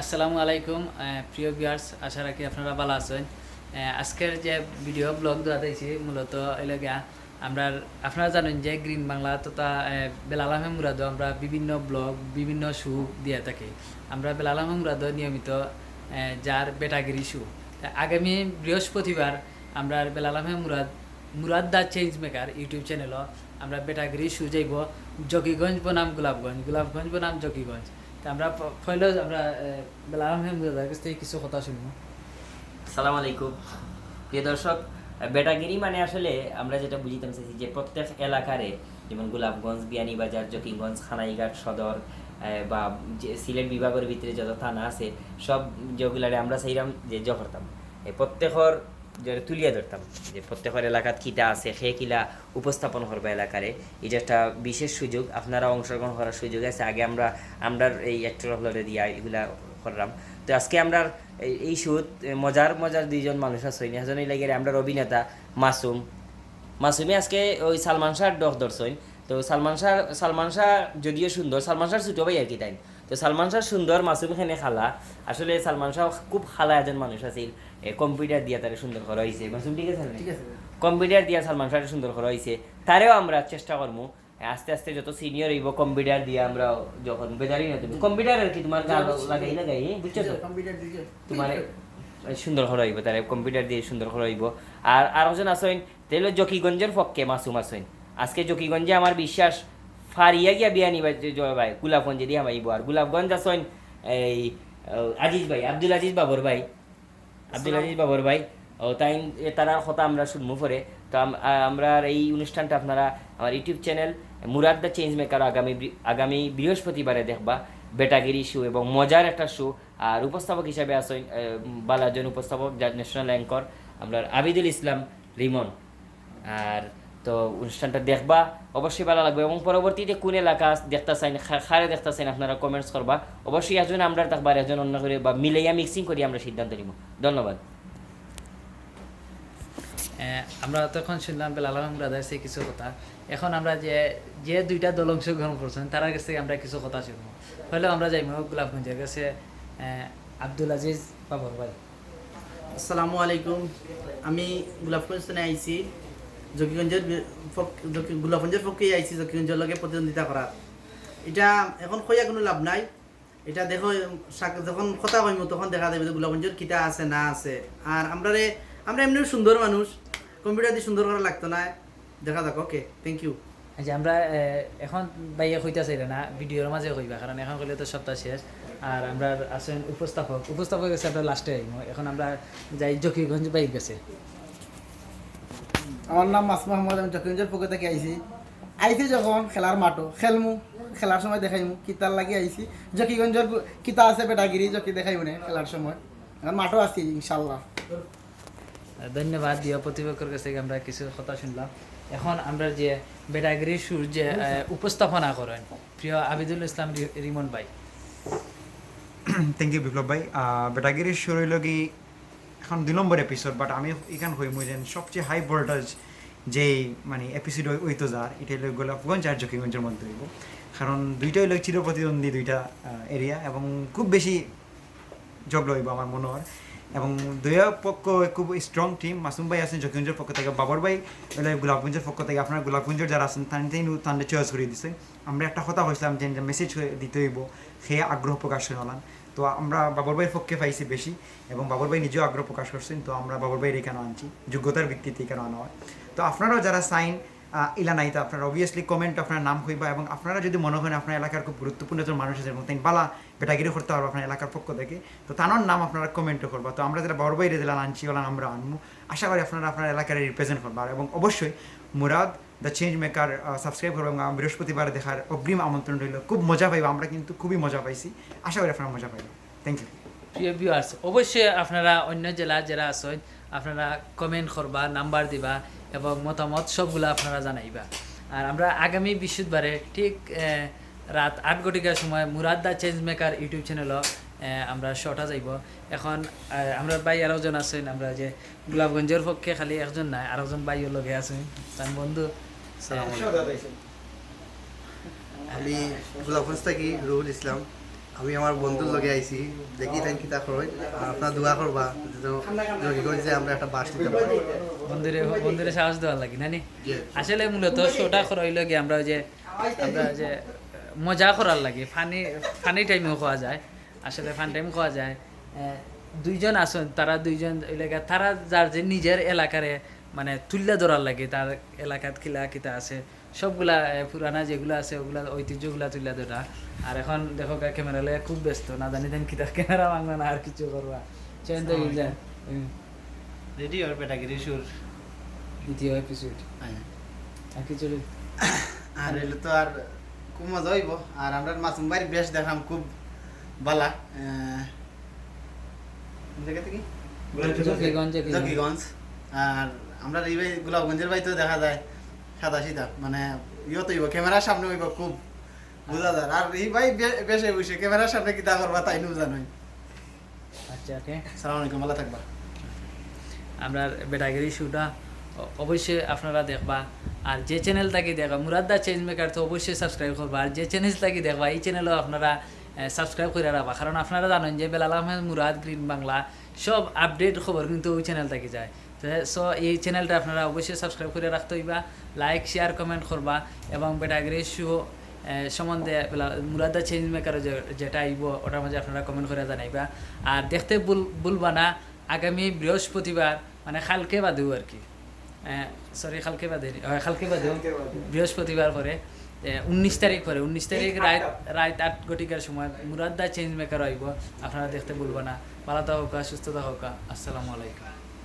আসসালামু আলাইকুম প্রিয় ভিউয়ার্স আশা রাখি আপনারা ভালো আছেন। আজকের যে ভিডিও ব্লগ দেওয়া দিয়েছি মূলত এলাকা আমরা আপনারা জানেন যে গ্রিন বাংলা তথা বেলাল আহমেদ মুরাদও আমরা বিভিন্ন ব্লগ বিভিন্ন শো দিয়ে থাকি। আমরা বেলাল আহমেদ মুরাদও নিয়মিত যার বেটাগিরি শু আগামী বৃহস্পতিবার আমরা Belal Murad Murad the Change Maker YouTube চ্যানেলও আমরা বেটাগিরি শো যাইব জকিগঞ্জ বনাম গোলাপগঞ্জ গোলাপগঞ্জ বনাম জকিগঞ্জ আমরা ফলে আমরা বেলাল আহমেদ কাছ থেকে কিছু কথা শুনব। সালাম আলাইকুম। প্রিয় দর্শক বেটাগিরি মানে আসলে আমরা যেটা বুঝিতাম যে প্রত্যেক এলাকারে, যেমন গোলাপগঞ্জ, বিয়ানীবাজার জকিগঞ্জ খানাইঘাট সদর বা যে সিলেট বিভাগের ভিতরে যত থানা আছে, সব যেগুলারে আমরা চাইলাম যে জ করতাম প্রত্যেকর তুলিয়া ধরতাম, যে প্রত্যেকের এলাকাত কিটা আছে, সে কিলা উপস্থাপন করবে এলাকারে। এটা একটা বিশেষ সুযোগ, আপনারা অংশগ্রহণ করার সুযোগ আছে, আগে আমরা আমরা এই অ্যাক্টর হলরে দিয়া এগুলা করলাম। তো আজকে আমরা এই- শুট মজার মজার দুইজন মানুষ আছে এজনই লাগে আমরা অভিনেতা মাসুম। মাসুমে আজকে ওই সালমান শাহর ডক দর্শন তো সালমান শাহ সালমান শাহ যদিও সুন্দর, সালমান শাহর ছোটো ভাই আর কি তাই তো সালমান শাহ সুন্দর মাসুম খানে খালা। আসলে সালমান শাহ খুব খালা একজন মানুষ আছিল। কম্পিউটার দিয়া তারে সুন্দর করা হয়েছে মাসুম ঠিক আছে ঠিক আছে। কম্পিউটার দিয়া সালমান শাহরে সুন্দর করা হয়েছে তারেও আমরা চেষ্টা করব আস্তে আস্তে যত সিনিয়র হইব কম্পিউটার দিয়ে আমরা যখন বেজারি না তুমি কম্পিউটার আর কি তোমার গান লাগাই লাগাই বুঝছ তো? তোমার সুন্দর করা হইব তারে কম্পিউটার দিয়ে সুন্দর করা হইব। আর আর একজন আছেন তাহলে জকিগঞ্জের পক্ষে মাসুম আছেন। আজকে জকিগঞ্জে আমার বিশ্বাস ফারিয়া গিয়া বিয়া নিবা জয় ভাই গোলাপগঞ্জে দিয়ে আমাইব আর গোলাপগঞ্জ আছেন এই আজিজ ভাই আব্দুল আজিজ বাবর ভাই। আব্দুল আজিজ বাবর ভাই। ও তাই তারা কথা আমরা শুনব পরে। তো আমরা এই অনুষ্ঠানটা আপনারা আমার YouTube channel Murad the Change Maker আগামী আগামী বৃহস্পতিবারে দেখবা। বেটাগিরি শো এবং মজার একটা শো আর উপস্থাপক হিসাবে আহ, বালাজন উপস্থাপক যার ন্যাশনাল অ্যাঙ্কর আমরা আবিদুল ইসলাম রিমন। আর তো অনুষ্ঠানটা দেখবা। অবশ্যই ভালো লাগবে। এবং পরবর্তীতে কোন এলাকা দেখতে চাইন খারে দেখতে চাইন আপনারা কমেন্টস করবা। অবশ্যই একজন আমরা থাকবা আর একজন অন্য করে বা মিলাইয়া মিক্সিং করি আমরা সিদ্ধান্ত নিব। ধন্যবাদ। আমরা তখন শুনলাম বেলাল মুরাদের কাছে কিছু কথা। এখন আমরা যে যে দুইটা দল অংশগ্রহণ করছেন তার কাছ থেকে আমরা কিছু কথা শুনব। হলেও আমরা যাইব গোলাপগঞ্জের কাছে। আহ, আব্দুল আজিজ বাবর ভাই। আসসালামু আলাইকুম। আমি গোলাপগঞ্জ থেকে আইছি। জকিগঞ্জের গোলাপগঞ্জের পক্ষেই আইছি, জকিগঞ্জের লগে প্রতিদ্বন্দ্বিতা করার এটা এখন কইয়া কোনো লাভ নাই। এটা দেখো যখন কথা কইমু, তখন দেখা যাবে যে গোলাপগঞ্জের কিটা আছে, না আছে। আর আমরা রে আমরা এমনি সুন্দর মানুষ। কম্পিউটার দিয়ে সুন্দর করা লাগতো না। দেখা যাক ওকে থ্যাংক ইউ আচ্ছা আমরা এখন বাইয়ে কইতা চাইলে না ভিডিওর মাঝে কইবা কারণ এখন কইলে তো সপ্তাহ শেষ। আর আমরা আছেন উপস্থাপক। উপস্থাপক গেছে আমরা লাস্টে আইব এখন আমরা যাই জকিগঞ্জ বাইক গেছে আমার নাম মাসমা আহমদ আমি চকিগঞ্জের পক্ষ থেকে আইছি। আইছি যখন খেলার মাঠও খেলমু খেলার সময় দেখাইমু কিতার লাগি আইছি। জকিগঞ্জের কিতা আছে বেটাগিরি জকি দেখাইমু নে খেলার সময়। এখন মাঠও আছি ইনশাল্লাহ ধন্যবাদ দিও প্রতিপক্ষের কাছ থেকে আমরা কিছু কথা শুনলাম। এখন আমরা যে বেটাগিরি সুর যে উপস্থাপনা করেন প্রিয় আবিদুল ইসলাম রিমন ভাই। থ্যাংক ইউ বিপ্লব ভাই। বেটাগিরির শুরু হইল কি এখন দুই নম্বর এপিসোড বাট আমি এখান হইমু যেন সবচেয়ে হাই ভোল্টেজ যে মানে এপিসোড হইতো যার এটা হলো গোলাপগঞ্জ আর জকিগঞ্জের মধ্যে হইব। কারণ দুইটাই হলো চির প্রতিদ্বন্দ্বী দুইটা এরিয়া এবং খুব বেশি ঝগড়া হইব আমার মনে হয়। এবং দুয়া পক্ষ খুব স্ট্রং টিম মাসুম ভাই আছেন জকিগঞ্জের পক্ষ থেকে, বাবর ভাই হলে গোলাপগঞ্জের পক্ষ থেকে, আপনার গোলাপগঞ্জের যারা আছেন তান তাই তাদের চয়েস করে দিছে। আমরা একটা কথা হয়েছিলাম যে মেসেজ দিতে হইব, সে আগ্রহ প্রকাশ হলাম তো আমরা বাবর ভাইয়ের পক্ষে পাইছি বেশি এবং বাবর ভাই নিজেও আগ্রহ প্রকাশ করছেন, তো আমরা বাবর ভাইয়ের এখানে আনছি? যোগ্যতার ভিত্তিতে এখানে আনা হয়? তো আপনারাও যারা সাইন ইলা নাই, তো আপনারা অবভিয়াসলি কমেন্ট আপনার নাম হইবা এবং আপনারা যদি মনে করেন আপনার এলাকার খুব গুরুত্বপূর্ণ একজন মানুষ আছে এবং তাই বালা বেটাগিরি করতে পারব আপনার এলাকার পক্ষ থেকে, তো তানোর নাম আপনারা কমেন্টও করবা। তো আমরা যারা বড় বাইরে দিলাম আনছি ওলা আমরা আনব আশা করি আপনারা আপনার এলাকার রিপ্রেজেন্ট করবা। এবং অবশ্যই Murad the Change Maker subscribe করব এবং বৃহস্পতিবার দেখার অগ্রিম আমন্ত্রণ রইল। খুব মজা পাইবা, আমরা কিন্তু খুবই মজা পাইছি। আশা করি আপনারা মজা পাইব থ্যাংক ইউ প্রিয় ভিউয়ার্স অবশ্যই আপনারা অন্য জেলা যারা আছেন, আপনারা কমেন্ট করবা নাম্বার দিবা এবং মতামত সবগুলো আপনারা জানাইবা। আর আমরা আগামী বৃহস্পতিবারে ঠিক রাত আট ঘটিকার সময় Murad the Change Maker YouTube চ্যানেলও আমরা শর্টা যাইব। এখন আমরা ভাই আরেকজন আছেন, আমরা যে গোলাপগঞ্জের পক্ষে খালি একজন নাই, আরেকজন ভাইও লগে আছেন। তার বন্ধু আমি গোলাপগঞ্জ থাকি রুহুল ইসলাম। আমি আমার বন্ধুর লগে আইছি। দেখি তাই কিতা করই আর আপনার দোয়া করবা যে আমরা একটা বাস নিতে পারি। বন্ধুরে বন্ধুরে সাহস দেওয়ার লাগে নানি? Yes. আসলে মূলত শোটা করাইল গিয়ে আমরা যে আমরা যে মজা করার লাগে। ফানি ফানি টাইমেও খাওয়া যায়। আসলে ফান টাইম খাওয়া যায়। দুইজন আসুন তারা দুইজন এলাকা তারা যার যে নিজের এলাকারে মানে তুল্লা ধরার লাগে তার এলাকাত কিলা কিতা আছে সবগুলা পুরানা যেগুলো আছে ওগুলা ঐতিহ্যগুলা তুল্লা ধরা। আর এখন দেখো ক্যামেরা লাগে খুব ব্যস্ত না জানি দেন কিতা ক্যামেরা মাংনা না আর কিছু করবা চেন তো রেডি ওর বেটাগিরি সুর দ্বিতীয় এপিসোড আর কিছু আর এলে তো আর খুব মজা হইব। আর আমরা মাসুম বাড়ি বেশ দেখাম খুব বালা। জায়গা থেকে। জকিগঞ্জ আর আমরা এই ভাই গোলাপগঞ্জের বাড়িতেও দেখা যায় সাদা সিধা। মানে ইয়ত হইব ক্যামেরার সামনে হইব খুব। বোঝা যায়। আর এই ভাই বেশে বসে ক্যামেরার সামনে কি তা করবা তাই নুজা নয় আচ্ছা ওকে। সালাম আলাইকুম ভালো থাকবা। আমরা বেটাগিরি শুটা। অবশ্যই আপনারা দেখবা। আর যে চ্যানেল থাকি দেখবা মুরাদদা চেঞ্জ মেকার তো অবশ্যই সাবস্ক্রাইব করবা। আর যে চ্যানেল থাকি দেখবা এই চ্যানেলও আপনারা সাবস্ক্রাইব করে রাখবা। কারণ আপনারা জানেন যে বেলাল আহমেদ মুরাদ গ্রিন বাংলা সব আপডেট খবর কিন্তু ওই চ্যানেল থেকে যায়। তো সো এই চ্যানেলটা আপনারা অবশ্যই সাবস্ক্রাইব করে রাখতে হইবা লাইক শেয়ার কমেন্ট করবা এবং বেটাগিরি শো সম্বন্ধে মুরাদা চেঞ্জ মেকার যেটা আইব ওটার মাঝে আপনারা কমেন্ট করে জানাইবা। আর দেখতে ভুল ভুলবা না আগামী বৃহস্পতিবার মানে খালকে বাদেও আর কি। সরি খালকে বাদে হয় খালকে বাদেও বৃহস্পতিবার পরে উনিশ তারিখ পরে উনিশ তারিখ রাত রাত আট ঘটিকার সময় মুরাদদা চেঞ্জ মেকার আইব আপনারা দেখতে ভুলবা না। ভালো থাকা সুস্থতা হোক আসসালামু আলাইকুম।